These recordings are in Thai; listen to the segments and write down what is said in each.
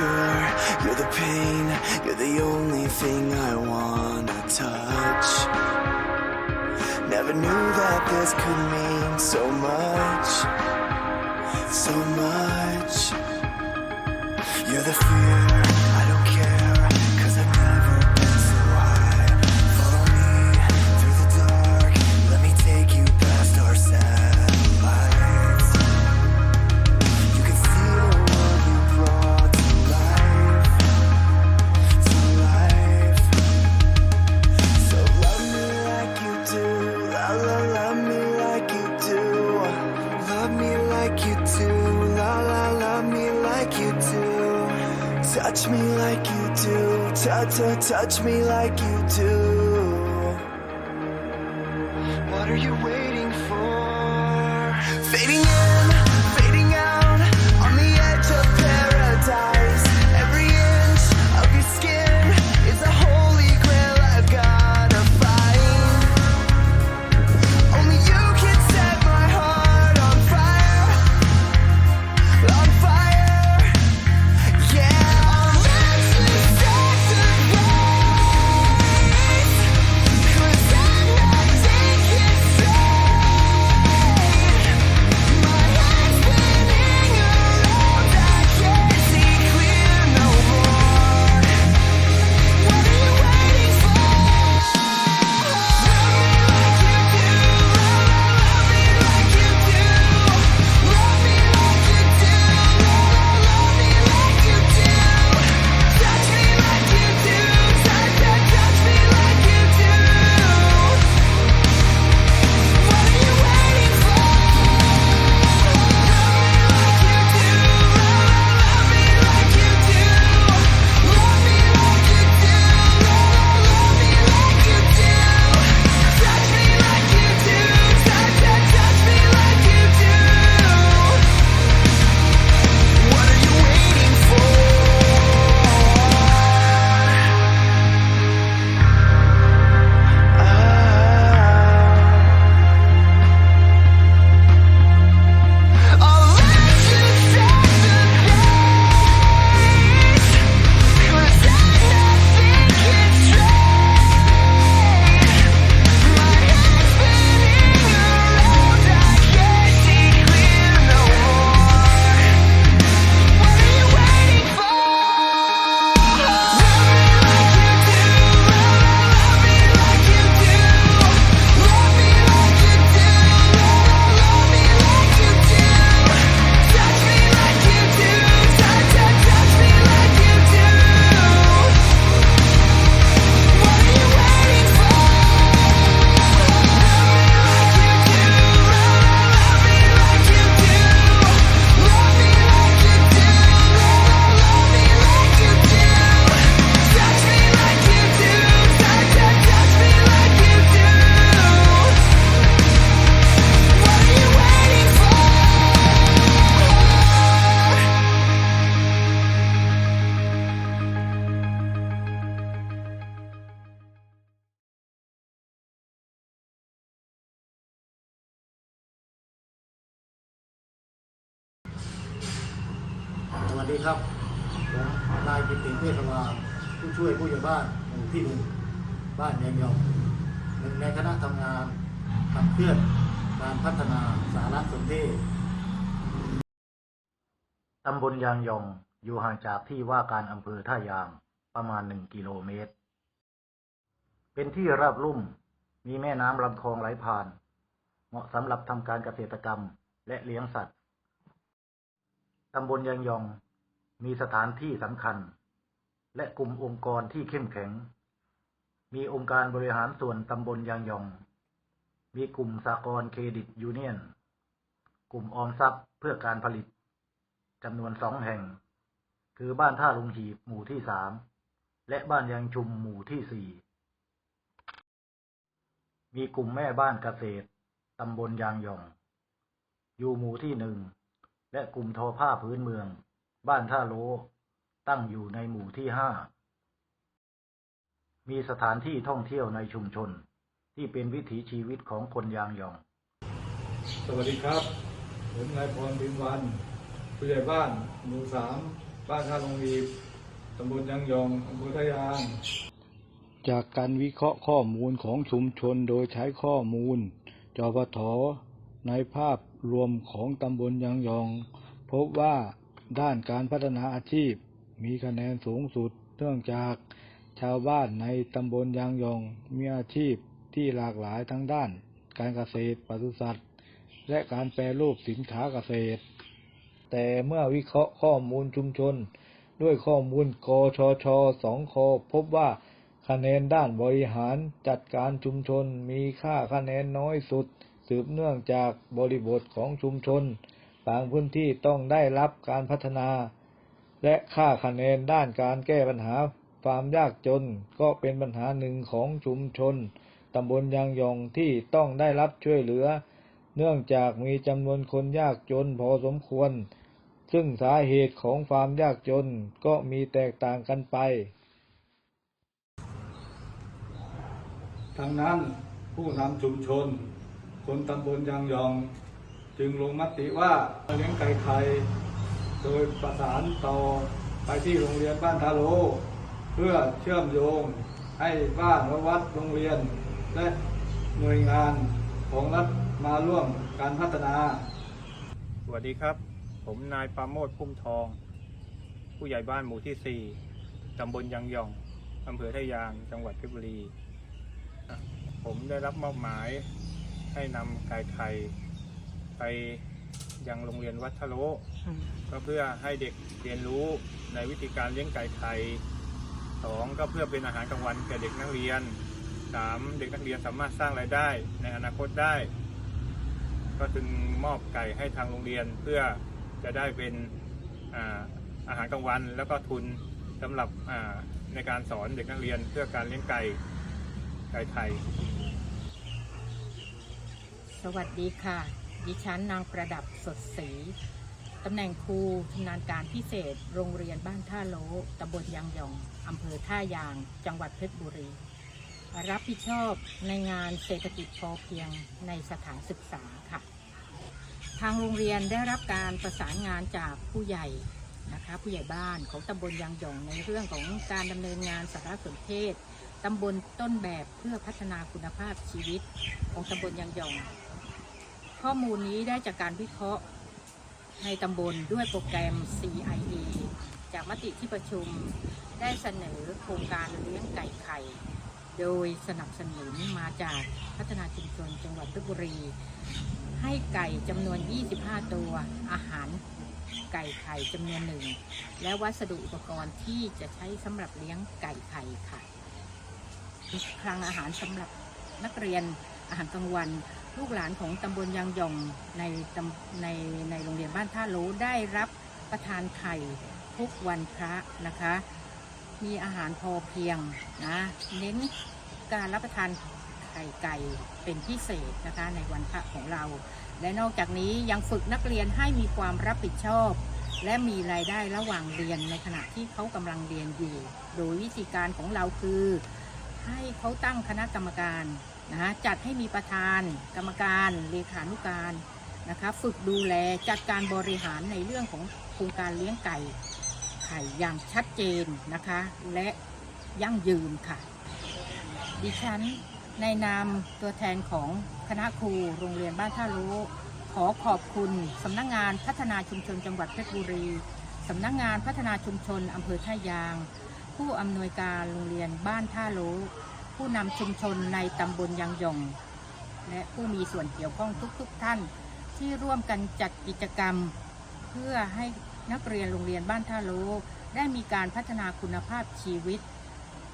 cure, you're the pain, you're the only thing I wanna touch. Never knew that this could mean so much, so much. You're the fear, like you do, la la love me like you do, touch me like you do, touch touch touch me like you do. ดีครับผมนายกิตติเทศวาผู้ช่วยผู้ใหญ่บ้านหมู่ที่หนึ่งบ้านแยงยองหนึ่งในคณะทำงานขับเคลื่อนการพัฒนาสารสนเทศตำบลยางยองอยู่ห่างจากที่ว่าการอำเภอท่ายางประมาณหนึ่งกิโลเมตร เป็นที่ราบลุ่มมีแม่น้ำลำคลองไหลผ่าน เหมาะสำหรับทำการเกษตรกรรมและเลี้ยงสัตว์ตำบลยางยอง มีสถานที่สำคัญ และกลุ่มองค์กรที่เข้มแข็ง มีองค์การบริหารส่วนตำบลยางยอง มีกลุ่มสากลเครดิตยูเนียน กลุ่มออมทรัพย์เพื่อการผลิตจำนวนสองแห่ง คือบ้านท่าลุงหีบหมู่ที่สามและบ้านยางชุมหมู่ที่สี่มีกลุ่มแม่บ้านเกษตรตำบลยางยอง อยู่หมู่ที่หนึ่ง และกลุ่มทอผ้าพื้นเมือง บ้านท่าโล ตั้งอยู่ในหมู่ที่ห้า มีสถานที่ท่องเที่ยวในชุมชน ที่เป็นวิถีชีวิตของคนยางยอง สวัสดีครับ ผมนายพรบินวัน ผู้ใหญ่บ้านหมู่สาม บ้านท่าลงรีตำบลยังยองอำเภอทะยาง จากการวิเคราะห์ข้อมูลของชุมชนโดยใช้ข้อมูลจปทในภาพรวมของตำบลยังยอง พบว่า ด้านการพัฒนาอาชีพ มีคะแนนสูงสุดเนื่องจากชาวบ้านในตำบลยางยองมีอาชีพที่หลากหลายทั้งด้าน การเกษตรปศุสัตว์ และการแปรรูปสินค้าเกษตร แต่เมื่อวิเคราะห์ข้อมูลชุมชน ด้วยข้อมูลกชชสองคพบว่าคะแนนด้านบริหารจัดการชุมชนมีค่าคะแนนน้อยสุด สืบเนื่องจากบริบทของชุมชน บางพื้นที่ต้องได้รับการพัฒนา และค่าคะแนนด้านการแก้ปัญหาความยากจนก็เป็นปัญหาหนึ่งของชุมชนตำบลยางยองที่ต้องได้รับช่วยเหลือ เนื่องจากมีจำนวนคนยากจนพอสมควร ซึ่งสาเหตุของความยากจนก็มีแตกต่างกันไปทางนั้นผู้นำชุมชน คนตำบลยังยอง จึงลงมติว่าเลี้ยงไก่ไข่โดยประสานต่อไปที่โรงเรียนบ้านทาโล เพื่อเชื่อมโยงให้บ้านและวัดโรงเรียน และหน่วยงานของรัฐมาร่วมการพัฒนา สวัสดีครับ ผมนายปราโมทพุ่มทอง ผู้ใหญ่บ้านหมู่ที่ 4 ตำบลยังยอง อำเภอทะยาง จังหวัดเพชรบุรี ผมได้รับมอบหมายให้นำไก่ไข่ ไปยังโรงเรียนวัดทะโลก็เพื่อให้เด็กเรียนรู้ในวิธีการเลี้ยงไก่ไข่สองก็เพื่อเป็นอาหารกลางวันแก่เด็กนักเรียนสามเด็กนักเรียนสามารถสร้างรายได้ในอนาคตได้ ก็จึงมอบไก่ให้ทางโรงเรียนเพื่อจะได้เป็นอาอาหารกลางวัน แล้วก็ทุนสำหรับอ่าในการสอนเด็กนักเรียนเพื่อการเลี้ยงไก่ไก่ไทย สวัสดีค่ะ ดิฉันนางประดับสดศรีตำแหน่งครูชำนาญการพิเศษ โรงเรียนบ้านท่าโลตำบลยางหยองอำเภอท่ายาง จังหวัดเพชรบุรี รับผิดชอบในงานเศรษฐกิจพอเพียงในสถานศึกษาค่ะ ทางโรงเรียนได้รับการประสานงานจากผู้ใหญ่นะคะผู้ใหญ่บ้านของตำบลยางหยองในเรื่องของการดำเนินงานสารสนเทศตำบลต้นแบบเพื่อพัฒนาคุณภาพชีวิตของตำบลยางหยอง ข้อมูลนี้ได้จากการวิเคราะห์ในตำบลด้วยโปรแกรม CIA จากมติที่ประชุมได้เสนอโครงการเลี้ยงไก่ไข่ โดยสนับสนุนมาจากพัฒนาชุมชนจังหวัดเพชรบุรี ให้ไก่จำนวน 25 ตัว อาหารไก่ไข่จำนวนหนึ่ง และวัสดุอุปกรณ์ที่จะใช้สำหรับเลี้ยงไก่ไข่ค่ะคลังอาหารสำหรับนักเรียนอาหารกลางวัน ลูกหลานของตำบลยางหย่องในในในโรงเรียนบ้านท่าโลได้รับประทานไข่ทุกวันพระนะคะ มีอาหารพอเพียงนะเน้นการรับประทานไข่ไก่เป็นพิเศษนะคะในวันพระของเรา และนอกจากนี้ยังฝึกนักเรียนให้มีความรับผิดชอบ และมีรายได้ระหว่างเรียนในขณะที่เขากำลังเรียนอยู่ โดยวิธีการของเราคือ ให้เขาตั้งคณะกรรมการ นะคะจัดให้มีประธานกรรมการเลขานุการนะคะฝึกดูแลจัดการบริหารในเรื่องของโครงการเลี้ยงไก่ไข่อย่างชัดเจนนะคะและยั่งยืนค่ะ ดิฉันในนามตัวแทนของคณะครูโรงเรียนบ้านท่ารู้ขอขอบคุณสำนักงงานพัฒนาชุมชนจังหวัดเพชรบุรีสำนักงงานพัฒนาชุมชนอำเภอท่ายาง ผู้อำนวยการโรงเรียนบ้านท่าโล ผู้นำชุมชนในตำบลยางยอง และผู้มีส่วนเกี่ยวข้องทุกๆทท่าน ที่ร่วมกันจัดกิจกรรม เพื่อให้นักเรียนโรงเรียนบ้านท่าโลได้มีการพัฒนาคุณภาพชีวิต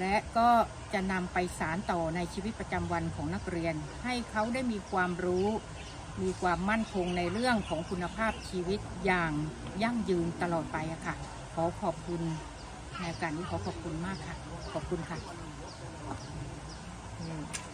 และก็จะนำไปสารต่อในชีวิตประจำวันของนักเรียน ให้เขาได้มีความรู้ มีความมั่นคงในเรื่องของคุณภาพชีวิตอย่างยั่งยืนตลอดไปอะค่ะ ขอขอบคุณในกาสนี้ขอขอบคุณมากค่ะ ขอบคุณค่ะ อืม